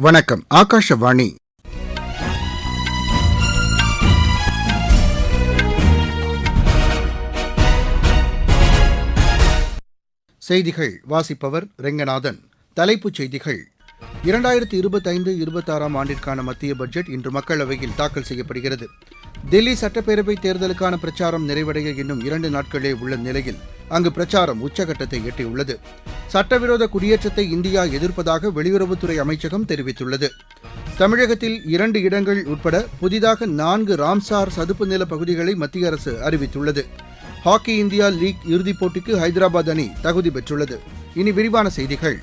வணக்கம் ஆகாஷவாணி. செய்திகள் வாசிப்பவர் ரெங்கநாதன். தலைப்புச் செய்திகள். இரண்டாயிரத்தி இருபத்தைந்து இருபத்தாறாம் ஆண்டிற்கான மத்திய பட்ஜெட் இன்று மக்களவையில் தாக்கல் செய்யப்படுகிறது. தில்லி சட்டப்பேரவை தேர்தலுக்கான பிரச்சாரம் நிறைவடைய இன்னும் இரண்டு நாட்களே உள்ள நிலையில் அங்கு பிரச்சாரம் உச்சகட்டத்தை எட்டியுள்ளது. சட்டவிரோத குடியேற்றத்தை இந்தியா எதிர்ப்பதாக வெளியுறவுத்துறை அமைச்சகம் தெரிவித்துள்ளது. தமிழகத்தில் இரண்டு இடங்கள் உட்பட புதிதாக நான்கு ராம்சார் சதுப்பு நில பகுதிகளை மத்திய அரசு அறிவித்துள்ளது. ஹாக்கி இந்தியா லீக் இறுதிப் போட்டிக்கு ஹைதராபாத் அணி தகுதி பெற்றுள்ளது. இனி விரிவான செய்திகள்.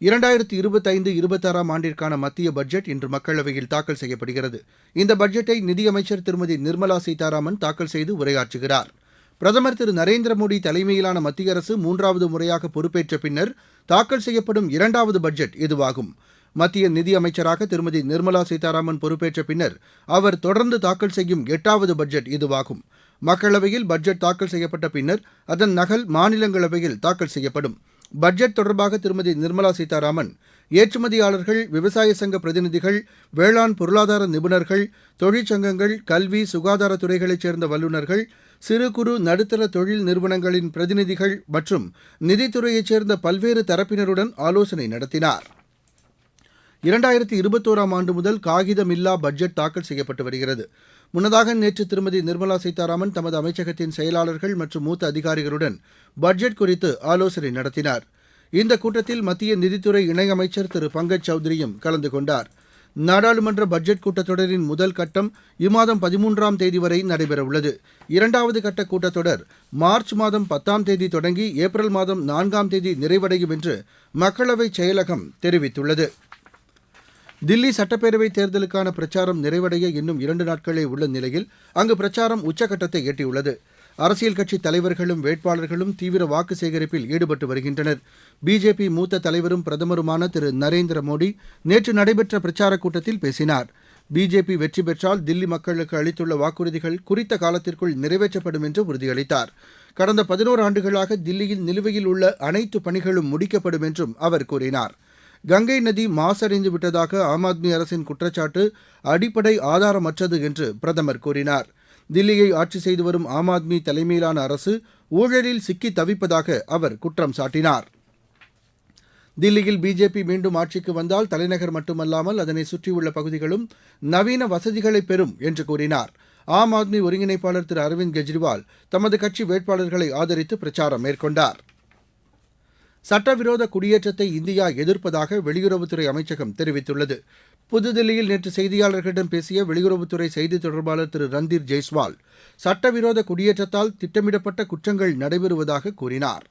இரண்டாயிரத்தி இருபத்தைந்து இருபத்தாறாம் ஆண்டிற்கான மத்திய பட்ஜெட் இன்று மக்களவையில் தாக்கல் செய்யப்படுகிறது. இந்த பட்ஜெட்டை நிதியமைச்சர் திருமதி நிர்மலா சீதாராமன் தாக்கல் செய்து உரையாற்றுகிறார். பிரதமர் திரு நரேந்திர மோடி தலைமையிலான மத்திய அரசு மூன்றாவது முறையாக பொறுப்பேற்ற பின்னர் தாக்கல் செய்யப்படும் இரண்டாவது பட்ஜெட் இதுவாகும். மத்திய நிதியமைச்சராக திருமதி நிர்மலா சீதாராமன் பொறுப்பேற்ற பின்னர் அவர் தொடர்ந்து தாக்கல் செய்யும் எட்டாவது பட்ஜெட் இதுவாகும். மக்களவையில் பட்ஜெட் தாக்கல் செய்யப்பட்ட பின்னர் அதன் நகல் மாநிலங்களவையில் தாக்கல் செய்யப்படும். பட்ஜெட் தொடர்பாக திருமதி நிர்மலா சீதாராமன் ஏற்றுமதியாளர்கள் விவசாய சங்க பிரதிநிதிகள் வேளாண் பொருளாதார நிபுணர்கள் தொழிற்சங்கங்கள் கல்வி சுகாதாரத் துறைகளைச் சேர்ந்த வல்லுநர்கள் சிறு குறு நடுத்தர தொழில் நிறுவனங்களின் பிரதிநிதிகள் மற்றும் நிதித்துறையைச் சேர்ந்த பல்வேறு தரப்பினருடன் ஆலோசனை நடத்தினார். இரண்டாயிரத்தி இருபத்தோராம் ஆண்டு முதல் காகிதமில்லா பட்ஜெட் தாக்கல் செய்யப்பட்டு வருகிறது. முன்னதாக நேற்று திருமதி நிர்மலா சீதாராமன் தமது அமைச்சகத்தின் செயலாளர்கள் மற்றும் மூத்த அதிகாரிகளுடன் பட்ஜெட் குறித்து ஆலோசனை நடத்தினார். இந்த கூட்டத்தில் மத்திய நிதித்துறை இணையமைச்சர் திரு பங்கஜ் சௌத்ரியும் கலந்து கொண்டார். நாடாளுமன்ற பட்ஜெட் கூட்டத்தொடரின் முதல் கட்டம் இம்மாதம் பதிமூன்றாம் தேதி வரை நடைபெறவுள்ளது. இரண்டாவது கட்ட கூட்டத்தொடர் மார்ச் மாதம் பத்தாம் தேதி தொடங்கி ஏப்ரல் மாதம் நான்காம் தேதி நிறைவடையும் என்று மக்களவை செயலகம் தெரிவித்துள்ளது. தில்லி சட்டப்பேரவைத் தேர்தலுக்கான பிரச்சாரம் நிறைவடைய இன்னும் இரண்டு நாட்களே உள்ள நிலையில் அங்கு பிரச்சாரம் உச்சகட்டத்தை எட்டியுள்ளது. அரசியல் கட்சித் தலைவர்களும் வேட்பாளர்களும் தீவிர வாக்கு சேகரிப்பில் ஈடுபட்டு வருகின்றனர். பிஜேபி மூத்த தலைவரும் பிரதமருமான திரு நரேந்திர மோடி நேற்று நடைபெற்ற பிரச்சாரக் கூட்டத்தில் பேசினார். பிஜேபி வெற்றி பெற்றால் தில்லி மக்களுக்கு அளித்துள்ள வாக்குறுதிகள் குறித்த காலத்திற்குள் நிறைவேற்றப்படும் என்று உறுதியளித்தார். கடந்த பதினோரு ஆண்டுகளாக தில்லியில் நிலுவையில் உள்ள அனைத்து பணிகளும் முடிக்கப்படும் என்றும் அவர் கூறினார். கங்கை நதி மாசடைந்து விட்டதாக ஆம் ஆத்மி அரசின் குற்றச்சாட்டு அடிப்படை ஆதாரமற்றது என்று பிரதமர் கூறினார். தில்லியை ஆட்சி செய்து வரும் ஆம் ஆத்மி தலைமையிலான அரசு ஊழலில் சிக்கி தவிப்பதாக அவர் குற்றம் சாட்டினார். தில்லியில் பிஜேபி மீண்டும் ஆட்சிக்கு வந்தால் தலைநகர் மட்டுமல்லாமல் அதனை சுற்றியுள்ள பகுதிகளும் நவீன வசதிகளை பெறும் என்று கூறினார். ஆம் ஆத்மி ஒருங்கிணைப்பாளர் திரு அரவிந்த் கெஜ்ரிவால் தமது கட்சி வேட்பாளர்களை ஆதரித்து பிரச்சாரம் மேற்கொண்டார். சட்டவிரோத குடியேற்றத்தை இந்தியா எதிர்ப்பதாக வெளியுறவுத்துறை அமைச்சகம் தெரிவித்துள்ளது. புதுதில்லியில் நேற்று செய்தியாளர்களிடம் பேசிய வெளியுறவுத்துறை செய்தித் தொடர்பாளர் திரு ரந்தீர் ஜெய்ஸ்வால் சட்டவிரோத குடியேற்றத்தால் திட்டமிடப்பட்ட குற்றங்கள் நடைபெறுவதாக கூறினார்.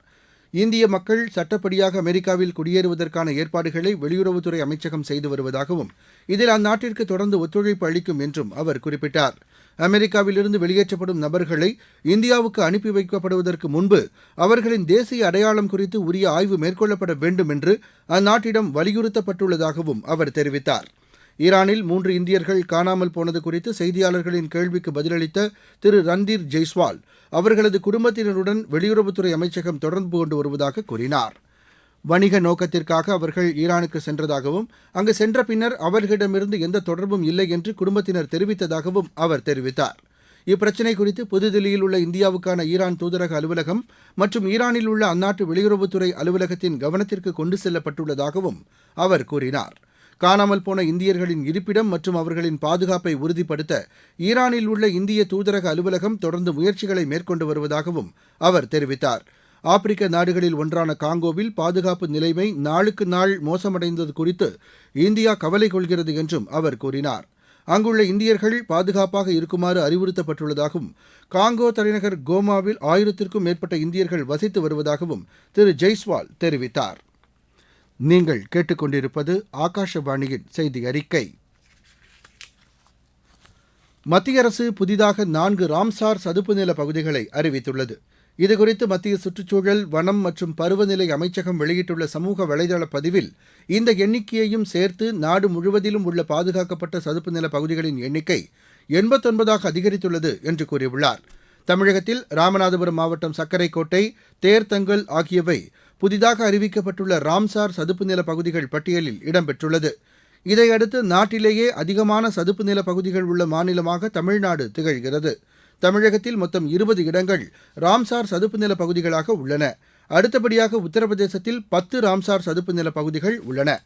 இந்திய மக்கள் சட்டப்படியாக அமெரிக்காவில் குடியேறுவதற்கான ஏற்பாடுகளை வெளியுறவுத்துறை அமைச்சகம் செய்து வருவதாகவும் இதில் அந்நாட்டிற்கு தொடர்ந்து ஒத்துழைப்பு அளிக்கும் என்றும் அவர் குறிப்பிட்டார். அமெரிக்காவிலிருந்து வெளியேற்றப்படும் நபர்களை இந்தியாவுக்கு அனுப்பி வைக்கப்படுவதற்கு முன்பு அவர்களின் தேசிய அடையாளம் குறித்து உரிய ஆய்வு மேற்கொள்ளப்பட வேண்டும் என்று அந்நாட்டிடம் வலியுறுத்தப்பட்டுள்ளதாகவும் அவர் தெரிவித்தார். ஈரானில் மூன்று இந்தியர்கள் காணாமல் போனது குறித்து செய்தியாளர்களின் கேள்விக்கு பதிலளித்த திரு ரந்தீர் ஜெய்ஸ்வால் அவர்களது குடும்பத்தினருடன் வெளியுறவுத்துறை அமைச்சகம் தொடர்பு கொண்டு வருவதாக கூறினார். வணிக நோக்கத்திற்காக அவர்கள் ஈரானுக்கு சென்றதாகவும் அங்கு சென்ற பின்னர் அவர்களிடமிருந்து எந்த தொடர்பும் இல்லை என்று குடும்பத்தினர் தெரிவித்ததாகவும் அவர் தெரிவித்தார். இப்பிரச்சினை குறித்து புதுதில்லியில் உள்ள இந்தியாவுக்கான ஈரான் தூதரக அலுவலகம் மற்றும் ஈரானில் உள்ள அந்நாட்டு வெளியுறவுத்துறை அலுவலகத்தின் கவனத்திற்கு கொண்டு செல்லப்பட்டுள்ளதாகவும் அவர் கூறினார். காணாமல் போன இந்தியர்களின் இருப்பிடம் மற்றும் அவர்களின் பாதுகாப்பை உறுதிப்படுத்த ஈரானில் உள்ள இந்திய தூதரக அலுவலகம் தொடர்ந்து முயற்சிகளை மேற்கொண்டு வருவதாகவும் அவர் தெரிவித்தார். ஆப்பிரிக்க நாடுகளில் ஒன்றான காங்கோவில் பாதுகாப்பு நிலைமை நாளுக்கு நாள் மோசமடைந்தது குறித்து இந்தியா கவலை கொள்கிறது என்றும் அவர் கூறினார். அங்குள்ள இந்தியர்கள் பாதுகாப்பாக இருக்குமாறு அறிவுறுத்தப்பட்டுள்ளதாகவும் காங்கோ தலைநகர் கோமாவில் ஆயிரத்திற்கும் மேற்பட்ட இந்தியர்கள் வசித்து வருவதாகவும் திரு ஜெய்ஸ்வால் தெரிவித்தார். நீங்கள் கேட்டுக்கொண்டிருப்பது ஆகாஷவாணியின் செய்தி அறிக்கை மத்திய அரசு புதிதாக நான்கு ராம்சார் சதுப்பு நில பகுதிகளை அறிவித்துள்ளது. இதுகுறித்து மத்திய சுற்றுச்சூழல் வனம் மற்றும் பருவநிலை அமைச்சகம் வெளியிட்டுள்ள சமூக வலைதள பதிவில் இந்த எண்ணிக்கையையும் சேர்த்து நாடு முழுவதிலும் உள்ள பாதுகாக்கப்பட்ட சதுப்பு நில பகுதிகளின் எண்ணிக்கை எண்பத்தொன்பதாக அதிகரித்துள்ளது என்று கூறியுள்ளார். தமிழகத்தில் ராமநாதபுரம் மாவட்டம் சக்கரைக்கோட்டை தேர்தங்கல் ஆகியவை புதிதாக அறிவிக்கப்பட்டுள்ள ராம்சார் சதுப்பு நில பகுதிகள் பட்டியலில் இடம்பெற்றுள்ளது. இதையடுத்து நாட்டிலேயே அதிகமான சதுப்பு நில பகுதிகள் உள்ள மாநிலமாக தமிழ்நாடு திகழ்கிறது. தமிழகத்தில் மொத்தம் இருபது இடங்கள் ராம்சார் சதுப்பு நில பகுதிகளாக உள்ளன. அடுத்தபடியாக உத்தரப்பிரதேசத்தில் பத்து ராம்சார் சதுப்பு நில பகுதிகள் உள்ளன.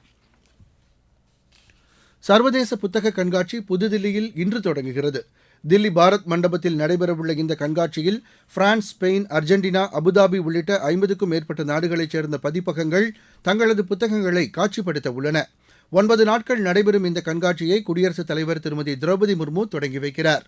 சர்வதேச புத்தக கண்காட்சி புதுதில்லியில் இன்று தொடங்குகிறது. தில்லி பாரத் மண்டபத்தில் நடைபெறவுள்ள இந்த கண்காட்சியில் பிரான்ஸ் ஸ்பெயின் அர்ஜென்டினா அபுதாபி உள்ளிட்ட ஐம்பதுக்கும் மேற்பட்ட நாடுகளைச் சேர்ந்த பதிப்பகங்கள் தங்களது புத்தகங்களை காட்சிப்படுத்த உள்ளன. ஒன்பது நாட்கள் நடைபெறும் இந்த கண்காட்சியை குடியரசுத் தலைவர் திருமதி திரௌபதி முர்மு தொடங்கி வைக்கிறார்.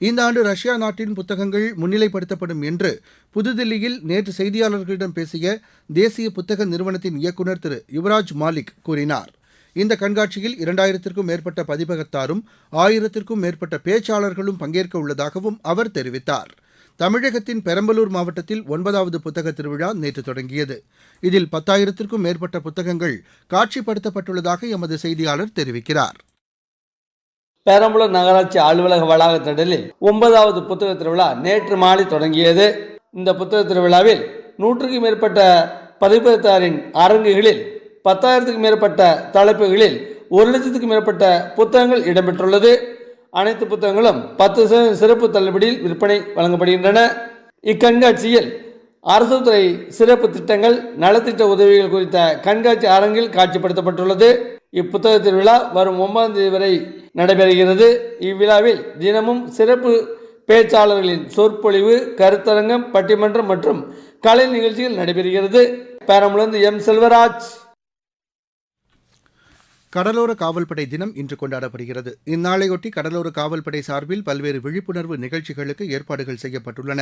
இந்த ஆண்டு ரஷ்யா நாட்டின் புத்தகங்கள் முன்னிலைப்படுத்தப்படும் என்று புதுதில்லியில் நேற்று செய்தியாளர்களிடம் பேசிய தேசிய புத்தக நிறுவனத்தின் இயக்குநர் திரு யுவராஜ் மாலிக் கூறினார். இந்த கண்காட்சியில் இரண்டாயிரத்திற்கும் மேற்பட்ட பதிப்பகத்தாரும் ஆயிரத்திற்கும் மேற்பட்ட பேச்சாளர்களும் பங்கேற்க உள்ளதாகவும் அவர் தெரிவித்தார். தமிழகத்தின் பெரம்பலூர் மாவட்டத்தில் ஒன்பதாவது புத்தக திருவிழா நேற்று தொடங்கியது. இதில் பத்தாயிரத்திற்கும் மேற்பட்ட புத்தகங்கள் காட்சிப்படுத்தப்பட்டுள்ளதாக எமது செய்தியாளர் தெரிவிக்கிறார். பெரம்பலூர் நகராட்சி அலுவலக வளாக திடலில் ஒன்பதாவது புத்தக திருவிழா நேற்று மாலை தொடங்கியது. இந்த புத்தக திருவிழாவில் நூற்றுக்கும் மேற்பட்ட பதிப்பகத்தாரின் அரங்குகளில் பத்தாயிரத்துக்கும் மேற்பட்ட தலைப்புகளில் ஒரு லட்சத்துக்கும் மேற்பட்ட புத்தகங்கள் இடம்பெற்றுள்ளது. அனைத்து புத்தகங்களும் பத்து சதவீத சிறப்பு தள்ளுபடியில் விற்பனை வழங்கப்படுகின்றன. இக்கண்காட்சியில் அரசு துறை சிறப்பு திட்டங்கள் நலத்திட்ட உதவிகள் குறித்த கண்காட்சி அரங்கில் காட்சிப்படுத்தப்பட்டுள்ளது. இப்புத்தக திருவிழா வரும் ஒன்பதாம் தேதி வரை நடைபெறுகிறது. இவ்விழாவில் தினமும் சிறப்பு பேச்சாளர்களின் சொற்பொழிவு கருத்தரங்கம் பட்டிமன்றம் மற்றும் கலை நிகழ்ச்சிகள் நடைபெறுகிறது பெரம்பலூர்ந்து எம் செல்வராஜ். கடலோர காவல்படை தினம் இன்று கொண்டாடப்படுகிறது. இந்நாளையொட்டி கடலோர காவல்படை சார்பில் பல்வேறு விழிப்புணர்வு நிகழ்ச்சிகளுக்கு ஏற்பாடுகள் செய்யப்பட்டுள்ளன.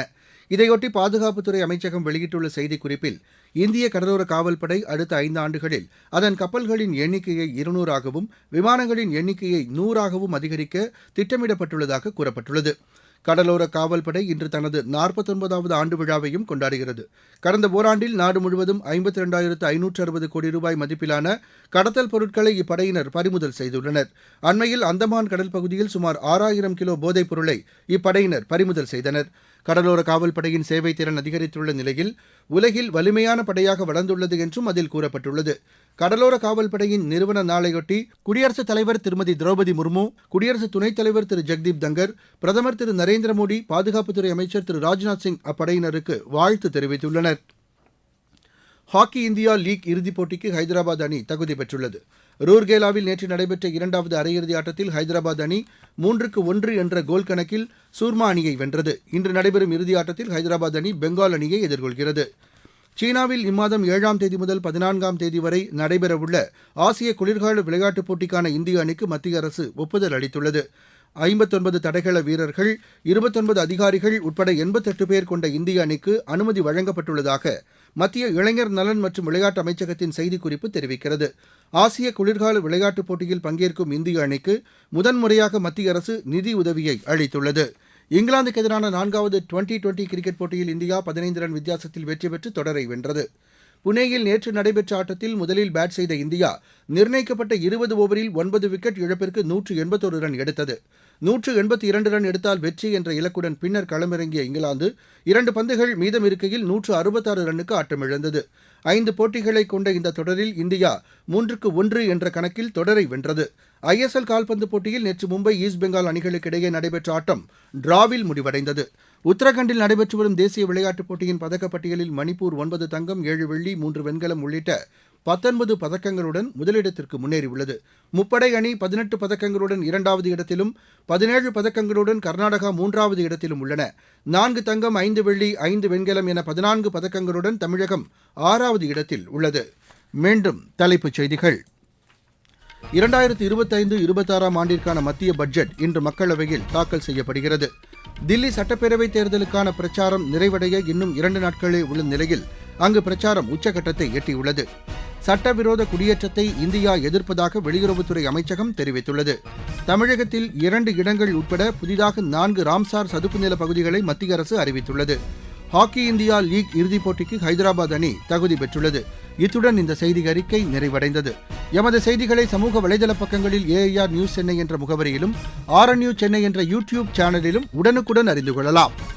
இதையொட்டி பாதுகாப்புத்துறை அமைச்சகம் வெளியிட்டுள்ள செய்திக்குறிப்பில் இந்திய கடலோர காவல்படை அடுத்த ஐந்து ஆண்டுகளில் அதன் கப்பல்களின் எண்ணிக்கையை இருநூறாகவும் விமானங்களின் எண்ணிக்கையை நூறாகவும் அதிகரிக்க திட்டமிடப்பட்டுள்ளதாக கூறப்பட்டுள்ளது. கடலோர காவல்படை இன்று தனது நாற்பத்தொன்பதாவது ஆண்டு விழாவையும் கொண்டாடுகிறது. கடந்த ஓராண்டில் நாடு முழுவதும் ஐம்பத்தி ரெண்டாயிரத்து ஐநூற்று அறுபது கோடி ரூபாய் மதிப்பிலான கடத்தல் பொருட்களை இப்படையினர் பறிமுதல் செய்துள்ளனர். அண்மையில் அந்தமான் கடல் பகுதியில் சுமார் ஆறாயிரம் கிலோ போதைப் பொருளை இப்படையினர் பறிமுதல் செய்தனர். கடலோர காவல்படையின் சேவை திறன் அதிகரித்துள்ள நிலையில் உலகில் வலிமையான படையாக வளர்ந்துள்ளது என்றும் அதில் கூறப்பட்டுள்ளது. கடலோர காவல்படையின் நிறுவன நாளையொட்டி குடியரசுத் தலைவர் திருமதி திரௌபதி முர்மு குடியரசு துணைத் தலைவர் திரு ஜெக்தீப் தங்கர் பிரதமர் திரு நரேந்திர மோடி பாதுகாப்புத்துறை அமைச்சர் திரு ராஜ்நாத் சிங் அப்படையினருக்கு வாழ்த்து தெரிவித்துள்ளனர். ஹாக்கி இந்தியா லீக் இறுதிப் போட்டிக்கு ஹைதராபாத் அணி தகுதி பெற்றுள்ளது. ரூர்கேலாவில் நேற்று நடைபெற்ற இரண்டாவது அரையிறுதி ஆட்டத்தில் ஹைதராபாத் அணி மூன்றுக்கு ஒன்று என்ற கோல் கணக்கில் சூர்மா அணியை வென்றது. இன்று நடைபெறும் இறுதி ஆட்டத்தில் ஹைதராபாத் அணி பெங்கால் அணியை எதிர்கொள்கிறது. சீனாவில் இம்மாதம் ஏழாம் தேதி முதல் பதினான்காம் தேதி வரை நடைபெறவுள்ள ஆசிய குளிர்கால விளையாட்டுப் போட்டிக்கான இந்திய அணிக்கு மத்திய அரசு ஒப்புதல் அளித்துள்ளது. ஐம்பத்தொன்பது தடகள வீரர்கள் இருபத்தொன்பது அதிகாரிகள் உட்பட எண்பத்தெட்டு பேர் கொண்ட இந்திய அணிக்கு அனுமதி வழங்கப்பட்டுள்ளதாக மத்திய இளைஞர் நலன் மற்றும் விளையாட்டு அமைச்சகத்தின் செய்திக்குறிப்பு தெரிவிக்கிறது. ஆசிய குளிர்கால விளையாட்டுப் போட்டியில் பங்கேற்கும் இந்திய அணிக்கு முதன்முறையாக மத்திய அரசு நிதி உதவியை அளித்துள்ளது. இங்கிலாந்துக்கு எதிரான நான்காவது டுவெண்டி டுவெண்டி கிரிக்கெட் போட்டியில் இந்தியா பதினைந்து ரன் வித்தியாசத்தில் வெற்றி பெற்று தொடரை வென்றது. புனேயில் நேற்று நடைபெற்ற ஆட்டத்தில் முதலில் பேட் செய்த இந்தியா நிர்ணயிக்கப்பட்ட இருபது ஓவரில் ஒன்பது விக்கெட் இழப்பிற்கு நூற்று எண்பத்தொரு ரன் எடுத்தது. நூற்று எண்பத்தி இரண்டு ரன் எடுத்தால் வெற்றி என்ற இலக்குடன் பின்னர் களமிறங்கிய இங்கிலாந்து இரண்டு பந்துகள் மீதம் இருக்கையில் நூற்று அறுபத்தாறு ரன்னுக்கு ஆட்டமிழந்தது. ஐந்து போட்டிகளை கொண்ட இந்த தொடரில் இந்தியா மூன்றுக்கு ஒன்று என்ற கணக்கில் தொடரை வென்றது. ஐஎஸ்எல் கால்பந்து போட்டியில் நேற்று மும்பை ஈஸ்ட் பெங்கால் அணிகளுக்கு இடையே நடைபெற்ற ஆட்டம் டிராவில் முடிவடைந்தது. உத்தரகண்டில் நடைபெற்று வரும் தேசிய விளையாட்டுப் போட்டியின் பதக்கப்பட்டியலில் மணிப்பூர் ஒன்பது தங்கம் ஏழு வெள்ளி மூன்று வெண்கலம் உள்ளிட்ட பத்தொன்பது பதக்கங்களுடன் முதலிடத்திற்கு முன்னேறியுள்ளது. முப்படை அணி பதினெட்டு பதக்கங்களுடன் இரண்டாவது இடத்திலும் பதினேழு பதக்கங்களுடன் கர்நாடகா மூன்றாவது இடத்திலும் உள்ளன. நான்கு தங்கம் ஐந்து வெள்ளி ஐந்து வெண்கலம் என பதினான்கு பதக்கங்களுடன் தமிழகம் ஆறாவது இடத்தில் உள்ளது. மீண்டும் தலைப்புச் செய்திகள். இரண்டாயிரத்தி இருபத்தைந்து இருபத்தாறாம் ஆண்டிற்கான மத்திய பட்ஜெட் இன்று மக்களவையில் தாக்கல் செய்யப்படுகிறது. தில்லி சட்டப்பேரவைத் தேர்தலுக்கான பிரச்சாரம் நிறைவடைய இன்னும் இரண்டு நாட்களே உள்ள நிலையில் அங்கு பிரச்சாரம் உச்சகட்டத்தை எட்டியுள்ளது. சட்டவிரோத குடியேற்றத்தை இந்தியா எதிர்ப்பதாக வெளியுறவுத்துறை அமைச்சகம் தெரிவித்துள்ளது. தமிழகத்தில் இரண்டு இடங்கள் உட்பட புதிதாக நான்கு ராம்சார் சதுப்பு நில பகுதிகளை மத்திய அரசு அறிவித்துள்ளது. ஹாக்கி இந்தியா லீக் இறுதிப் போட்டிக்கு ஹைதராபாத் அணி தகுதி பெற்றுள்ளது. இத்துடன் இந்த செய்தி அறிக்கை நிறைவடைந்தது. எமது செய்திகளை சமூக வலைதள பக்கங்களில் ஏஐஆர் நியூஸ் சென்னை என்ற முகவரியிலும் ஆர்என்யூ சென்னை என்ற யூடியூப் சேனலிலும் உடனுக்குடன் அறிந்து கொள்ளலாம்.